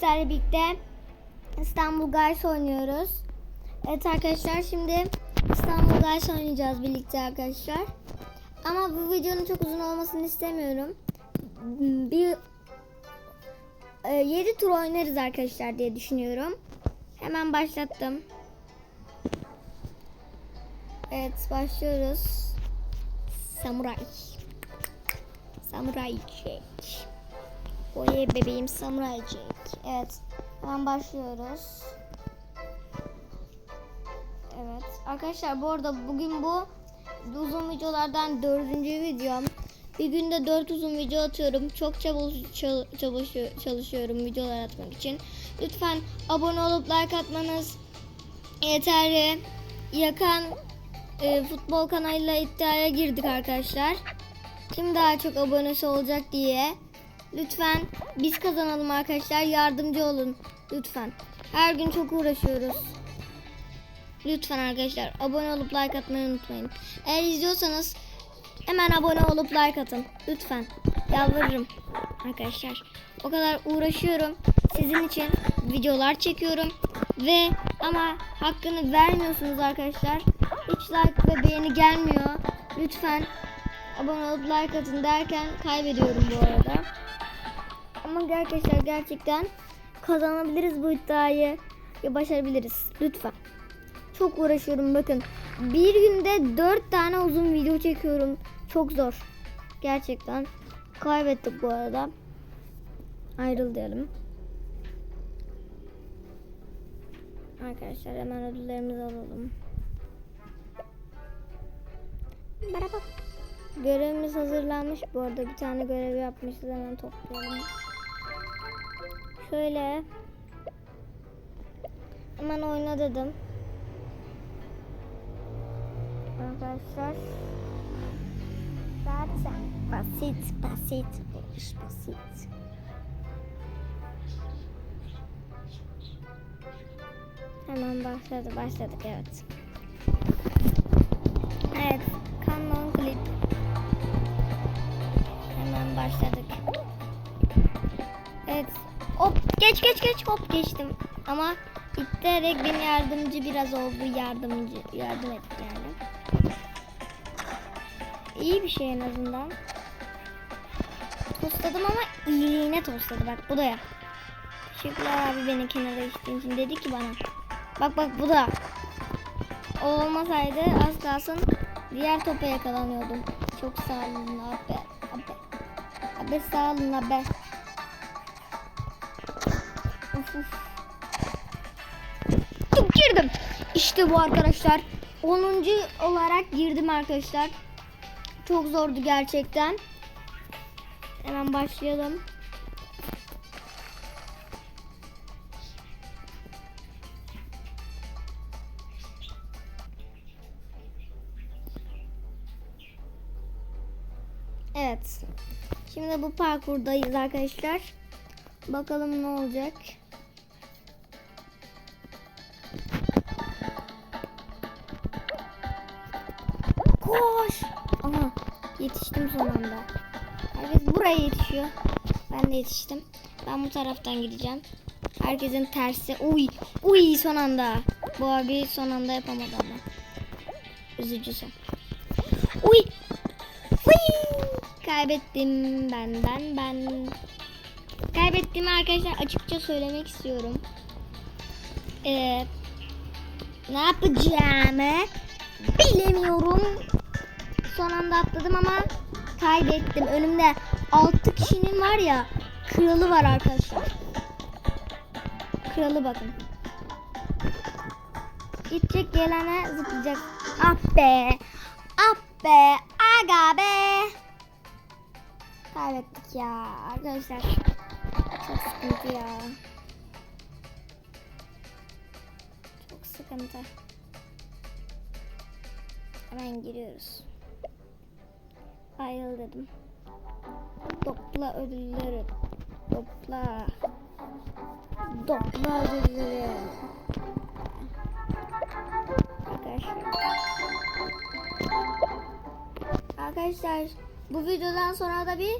sizlerle birlikte İstanbul Guys oynuyoruz. Evet arkadaşlar şimdi İstanbul Guys oynayacağız birlikte arkadaşlar. Ama bu videonun çok uzun olmasını istemiyorum. Bir 7 tur oynarız arkadaşlar diye düşünüyorum. Hemen başlattım. Evet başlıyoruz. Samuray. Samuray Jack. Oye bebeğim Samuray Jack. Evet. Hemen başlıyoruz. Evet. Arkadaşlar bu arada bugün bu uzun videolardan dördüncü videom. Bir günde dört uzun video atıyorum. Çok çabuk çal- çalışıyor- çalışıyorum videolar atmak için. Lütfen abone olup like atmanız yeterli. Yakan e, futbol kanalıyla iddiaya girdik arkadaşlar. Kim daha çok abonesi olacak diye. Lütfen biz kazanalım arkadaşlar. Yardımcı olun. Lütfen. Her gün çok uğraşıyoruz. Lütfen arkadaşlar abone olup like atmayı unutmayın. Eğer izliyorsanız hemen abone olup like atın. Lütfen. Yalvarırım arkadaşlar. O kadar uğraşıyorum. Sizin için videolar çekiyorum. Ve ama hakkını vermiyorsunuz arkadaşlar. Hiç like ve beğeni gelmiyor. Lütfen abone olup like atın derken kaybediyorum bu arada. Ama arkadaşlar gerçekten kazanabiliriz bu iddiayı ve başarabiliriz. Lütfen. Çok uğraşıyorum bakın. Bir günde dört tane uzun video çekiyorum. Çok zor. Gerçekten. Kaybettik bu arada. Ayrıl diyelim. Arkadaşlar hemen ödüllerimizi alalım. Merhaba. Görevimiz hazırlanmış. Bu arada bir tane görev yapmışız. Hemen toplayalım. Şöyle. Hemen oyna dedim. Arkadaşlar. Zaten basit, basit. Bu iş basit. Hemen başladı, başladık evet. Geç geç geç hop geçtim. Ama ittirerek beni yardımcı biraz oldu, yardımcı yardım etti yani. İyi bir şey en azından. Tostladım ama iyiliğine tostladı bak bu da ya. Teşekkürler abi beni kenara içtiğin için dedi ki bana. Bak bak bu da. O olmasaydı az kalsın diğer topa yakalanıyordum. Çok sağ olun abi. Abi, abi sağ olun abi. Girdim. İşte bu arkadaşlar. 10. olarak girdim arkadaşlar. Çok zordu gerçekten. Hemen başlayalım. Evet. Şimdi bu parkurdayız arkadaşlar. Bakalım ne olacak. Yetiştim. Ben bu taraftan gideceğim. Herkesin tersi. Uy. Uy son anda. Bu abi son anda yapamadı ama. Üzücü son. Uy. Uy. Kaybettim ben ben ben. Kaybettiğimi arkadaşlar açıkça söylemek istiyorum. Ee, ne yapacağımı bilemiyorum. Son anda atladım ama kaybettim. Önümde 6 kişinin var ya kralı var arkadaşlar. Kralı bakın. Gidecek gelene zıplayacak. Ah be. Ah be. Aga be. Kaybettik ya arkadaşlar. Çok sıkıntı ya. Çok sıkıntı. Hemen giriyoruz. Ayrıl dedim. Topla ödülleri. Topla. Topla ödülleri. Arkadaşlar. Arkadaşlar bu videodan sonra da bir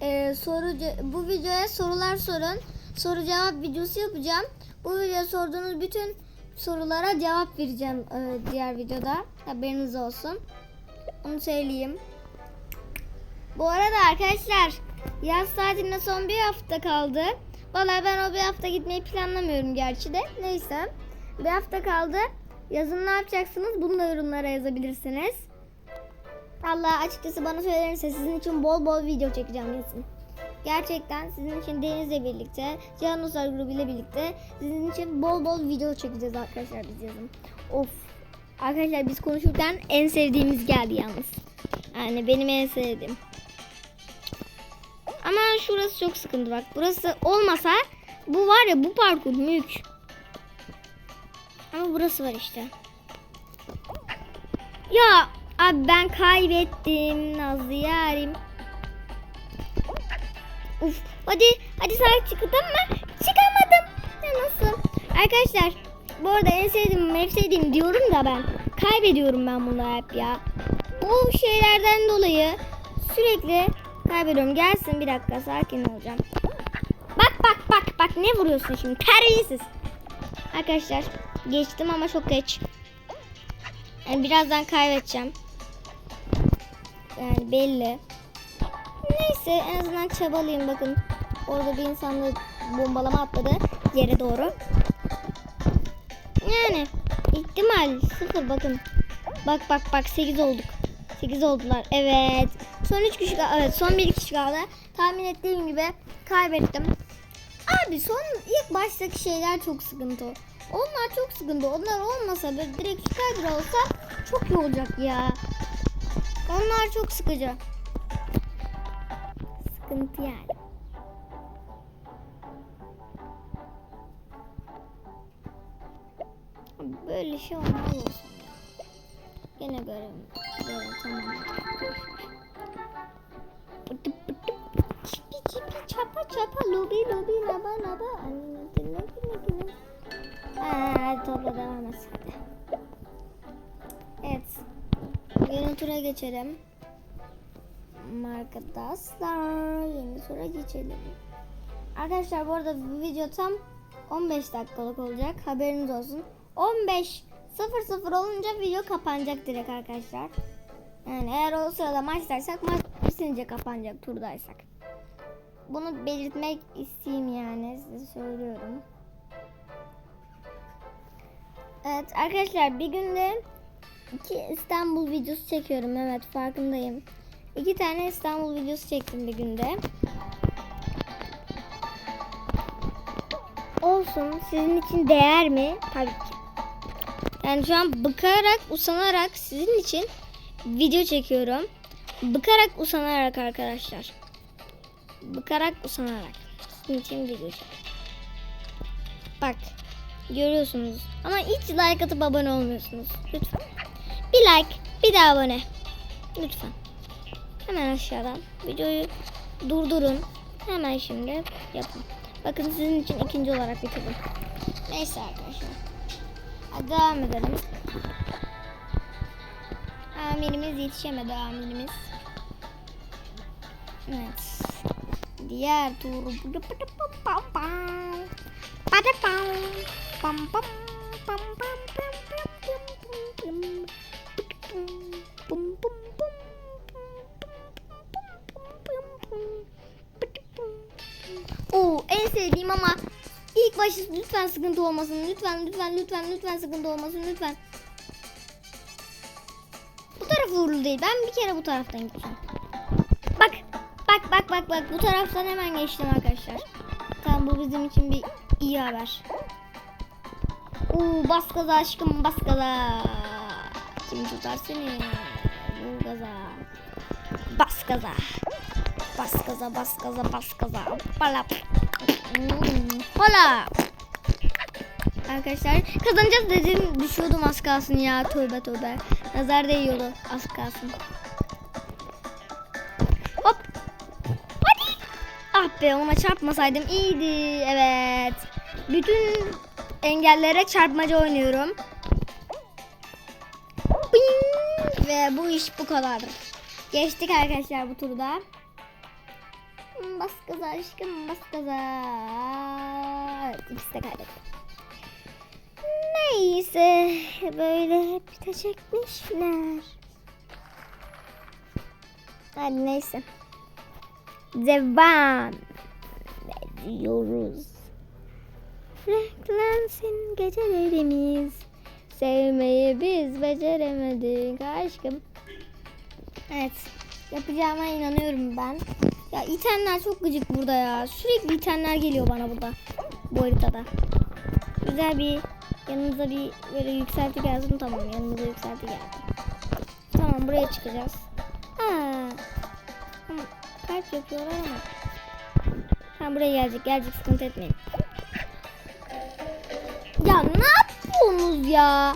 e, soru bu videoya sorular sorun. soru cevap videosu yapacağım. Bu videoda sorduğunuz bütün sorulara cevap vereceğim e, diğer videoda. Haberiniz olsun. Onu söyleyeyim. Bu arada arkadaşlar yaz tatiline son bir hafta kaldı. Vallahi ben o bir hafta gitmeyi planlamıyorum gerçi de. Neyse. Bir hafta kaldı. Yazın ne yapacaksınız? Bunu da yorumlara yazabilirsiniz. Allah açıkçası bana söylenirse sizin için bol bol video çekeceğim yazın. Gerçekten sizin için Deniz'le birlikte, Cihan Dostlar grubu ile birlikte sizin için bol bol video çekeceğiz arkadaşlar biz yazın. Of. Arkadaşlar biz konuşurken en sevdiğimiz geldi yalnız. Yani benim en sevdiğim. Ama şurası çok sıkıntı bak. Burası olmasa bu var ya bu parkur mülk. Ama burası var işte. Ya abi ben kaybettim Nazlı yarim. Uf hadi hadi sen çıktın mı? Çıkamadım. Ya nasıl? Arkadaşlar bu arada en sevdiğim en sevdiğim diyorum da ben. Kaybediyorum ben bunu hep ya. Bu şeylerden dolayı sürekli kaybediyorum. Gelsin bir dakika sakin olacağım. Bak bak bak bak ne vuruyorsun şimdi terbiyesiz. Arkadaşlar geçtim ama çok geç. Yani birazdan kaybedeceğim. Yani belli. Neyse en azından çabalayayım bakın. Orada bir insanla bombalama atladı yere doğru. Yani ihtimal sıfır bakın. Bak bak bak 8 olduk. 8 oldular. Evet. Son 3 kişi kaldı. Evet son 1 kişi kaldı. Tahmin ettiğim gibi kaybettim. Abi son ilk baştaki şeyler çok sıkıntı. Onlar çok sıkıntı. Onlar olmasa böyle direkt Skyper olsa çok iyi olacak ya. Onlar çok sıkıcı. Sıkıntı yani. Böyle şey olmaz olsun ya. Gene görev. Görev tamam. Çipi çipi çapa çapa lobi lobi laba laba. Anne ne ne ne. Hadi topla devam et. Evet. Yeni tura geçelim. Arkadaşlar yeni tura geçelim. Arkadaşlar bu arada bu video tam 15 dakikalık olacak. Haberiniz olsun. 15 00 olunca video kapanacak direkt arkadaşlar. Yani eğer o sırada maçtaysak maç bitince kapanacak turdaysak. Bunu belirtmek isteyeyim yani size söylüyorum. Evet arkadaşlar bir günde iki İstanbul videosu çekiyorum. Evet farkındayım. İki tane İstanbul videosu çektim bir günde. Olsun. Sizin için değer mi? Tabii ki. Yani şu an bıkarak, usanarak sizin için video çekiyorum. Bıkarak, usanarak arkadaşlar. Bıkarak, usanarak. Sizin için video çekiyorum. Bak. Görüyorsunuz. Ama hiç like atıp abone olmuyorsunuz. Lütfen. Bir like, bir de abone. Lütfen. Hemen aşağıdan videoyu durdurun. Hemen şimdi yapın. Bakın sizin için ikinci olarak bitirdim. Neyse arkadaşlar. Devam edelim. Amirimiz yetişemedi amirimiz. Evet. Diğer tur. Oo en sevdiğim ama ilk başta lütfen sıkıntı olmasın. Lütfen lütfen lütfen lütfen sıkıntı olmasın lütfen. Bu taraf uğurlu değil. Ben bir kere bu taraftan gideceğim. Bak bak bak bak bak bu taraftan hemen geçtim arkadaşlar. Tamam bu bizim için bir iyi haber. Oo bas gaza aşkım bas gaza. Kim tutar seni? Vur gaza. Bas gaza. Bas gaza bas gaza bas gaza. Hoppala. Hola. Arkadaşlar kazanacağız dedim düşüyordum az kalsın ya tövbe tövbe. Nazar değiyordu az kalsın. Hop. Hadi. Ah be ona çarpmasaydım iyiydi. Evet. Bütün engellere çarpmaca oynuyorum. Bing! Ve bu iş bu kadar. Geçtik arkadaşlar bu turda. Bas gaza aşkım bas gaza. İkisi de kaybetti. Neyse böyle hep bitecekmişler. Hadi neyse. Devam ediyoruz. Renklansın gecelerimiz. Sevmeyi biz beceremedik aşkım. Evet. Yapacağıma inanıyorum ben. Ya itenler çok gıcık burada ya. Sürekli itenler geliyor bana burada. Bu haritada. Güzel bir yanınıza bir böyle yükselti gelsin tamam yanınıza yükselti geldi. Tamam buraya çıkacağız. Ha. Ama kalp yapıyorlar ama. Ha buraya gelecek gelecek sıkıntı etmeyin. Ya ne yapıyorsunuz ya?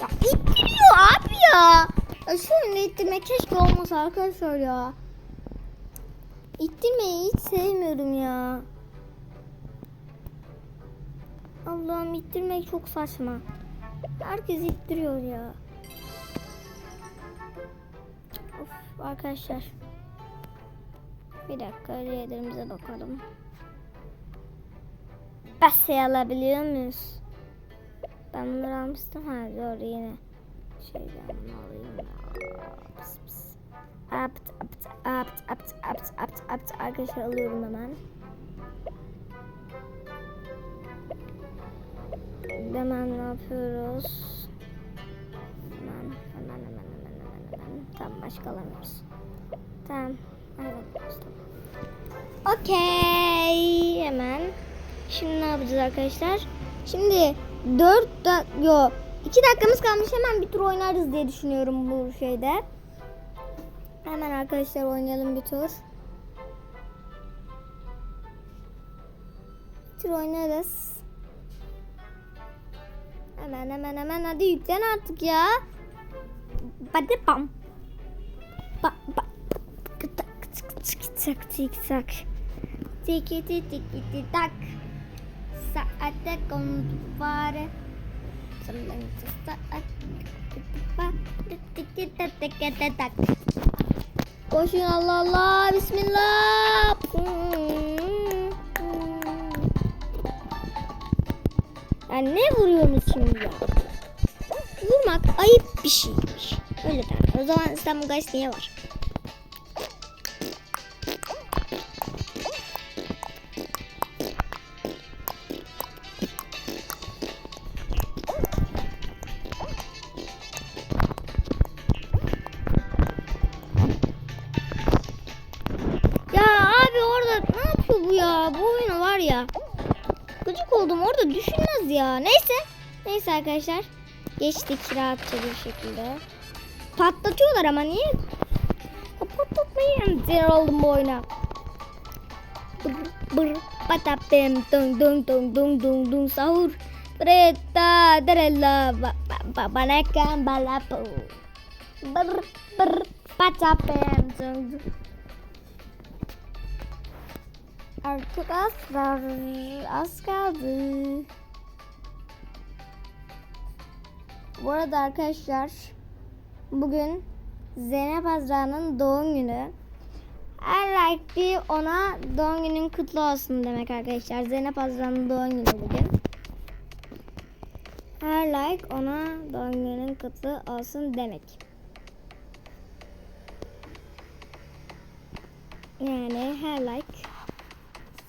Ya ittiriyor abi ya. Şöyle ittirme keşke olmasa arkadaşlar ya. İttirmeyi hiç sevmiyorum ya. Allah'ım ittirmek çok saçma. Herkes ittiriyor ya. Of arkadaşlar. Bir dakika hediyelerimize bakalım. Basayı alabiliyor muyuz? Ben bunları almıştım. Ha doğru yine. Şeyden alayım. ya. Pıs pıs. Apt apt apt apt apt apt apt. Arkadaşlar alıyorum hemen. Hemen ne yapıyoruz? Hemen hemen hemen hemen hemen hemen. Tamam başka alamıyoruz. Tamam. Alamıyoruz tamam. Okey. Hemen. Şimdi ne yapacağız arkadaşlar? Şimdi 4 da yo 2 dakikamız kalmış hemen bir tur oynarız diye düşünüyorum bu şeyde. Hemen arkadaşlar oynayalım bir tur. Bir tur oynarız. Hemen hemen hemen hadi yüklen artık ya. Hadi bam. Ba ba. Tak tak tak tik tak. Tiki tiki tiki tak. Saatnya kembali. Selang Koşun Allah Allah. Bismillah. Hmm. Ya ne vuruyorsunuz şimdi ya? Vurmak ayıp bir şeymiş. Öyle derler. O zaman İstanbul Guys niye var? Ya. Neyse. Neyse arkadaşlar. Geçtik rahatça bir şekilde. Patlatıyorlar ama niye? Patlatmayı sinir oldum bu oyuna. Bır patapem dung dung dung dung dung dung sahur. Preta derella ba ba ba banakan balapo. Bır bır patapem dung dung. Artık az. Az kaldı. Bu arada arkadaşlar bugün Zeynep Azra'nın doğum günü. Her like bir ona doğum günün kutlu olsun demek arkadaşlar. Zeynep Azra'nın doğum günü bugün. Her like ona doğum günün kutlu olsun demek. Yani her like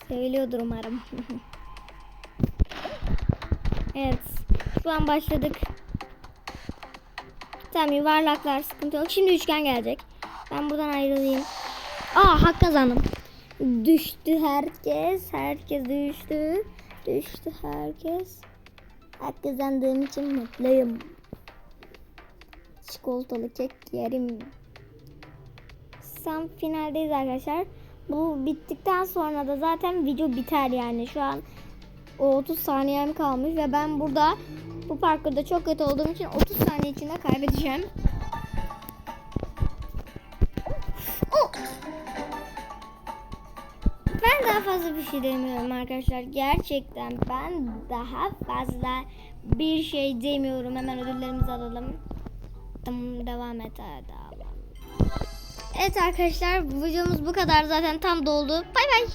Seviliyordur umarım. evet. Şu an başladık. Tamam yuvarlaklar sıkıntı yok. Şimdi üçgen gelecek. Ben buradan ayrılayım. Aa hak kazandım. Düştü herkes. Herkes düştü. Düştü herkes. Hak kazandığım için mutluyum. Çikolatalı kek yerim. Tam finaldeyiz arkadaşlar. Bu bittikten sonra da zaten video biter yani. Şu an o 30 saniyem kalmış ve ben burada bu parkurda çok kötü olduğum için 30 saniye içinde kaybedeceğim. Oh! Ben daha fazla bir şey demiyorum arkadaşlar. Gerçekten ben daha fazla bir şey demiyorum. Hemen ödüllerimizi alalım. Tamam devam et. Devam. Evet arkadaşlar videomuz bu kadar zaten tam doldu. Bay bay.